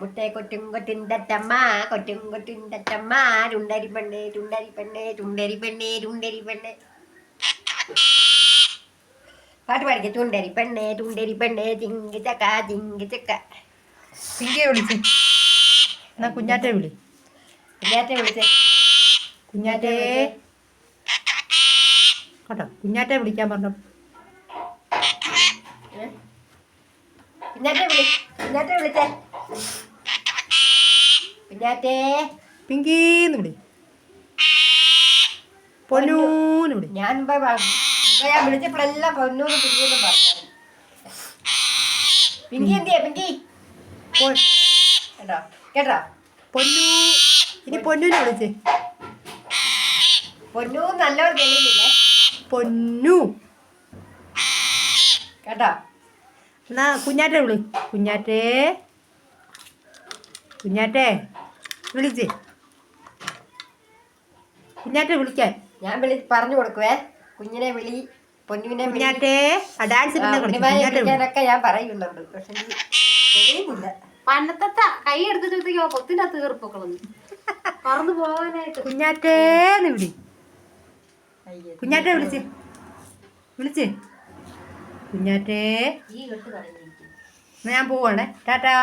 മുട്ടേ കൊറ്റും കൊറ്റും തത്തമ്മ കൊറ്റും കൊറ്റും തത്തമ്മ രുണ്ടരി പെണ്ണേ രുണ്ടരി പെണ്ണേ രുണ്ടരി പെണ്ണേ രുണ്ടരി പെണ്ണേ. പാട്ട് പാടിക്ക ചുണ്ടരി പെണ്ണേ ചുണ്ടരി പെണ്ണേ ചിങ്കി ചക്ക ചിങ്കി ചക്ക. പിങ്കിയെ വിളിച്ച്. എന്നാ കുഞ്ഞാറ്റെ വിളി. കുഞ്ഞാറ്റെ വിളിച്ചേ. കുഞ്ഞാറ്റേ കേട്ടോ കുഞ്ഞാറ്റെ വിളിക്കാൻ പറഞ്ഞു കുഞ്ഞാറ്റെ വിളി കുഞ്ഞാറ്റെ വിളിച്ചേ കുഞ്ഞാറ്റേ പിങ്കീന്ന് വിളി. പൊന്നൂന്ന് വിളി. ഞാൻ ഞാൻ വിളിച്ചപ്പോഴെല്ലാം പൊന്നൂന്ന് പിങ്കീന്ന് പറഞ്ഞു. പിങ്കി എന്തിയാ പിങ്കി? കേട്ടോ കേട്ടോ? പൊന്നു. ഇനി പൊന്നൂനെ വിളിച്ചേ. പൊന്നു നല്ലവർ തെളിയുന്നില്ലേ പൊന്നു. കേട്ടോ? എന്നാ കുഞ്ഞാറ്റെ വിളി. കുഞ്ഞാറ്റേ. കുഞ്ഞാറ്റേ വിളിച്ച്. കുഞ്ഞാറ്റെ വിളിക്കാൻ. ഞാൻ വിളി പറഞ്ഞു കൊടുക്കുവേ. കുഞ്ഞിനെ വിളി പൊന്നുവിനെ കുഞ്ഞാറ്റേ ഡാൻസ് വിളിക്കാനൊക്കെ ഞാൻ പറയുന്നുണ്ട്. പക്ഷെ തെളിയുന്നില്ല. പണ്ടത്തെ കൈ എടുത്തിട്ട് പൊത്തിന്റെ തീർപ്പൊക്കെ പറന്നു പോകാനായിട്ട്. കുഞ്ഞാറ്റേന്ന് വിളി. കുഞ്ഞാറ്റെ വിളിച്ച്. വിളിച്ച്. കുഞ്ഞാറ്റേ. ഞാൻ പോവാണേ. ടാറ്റാ.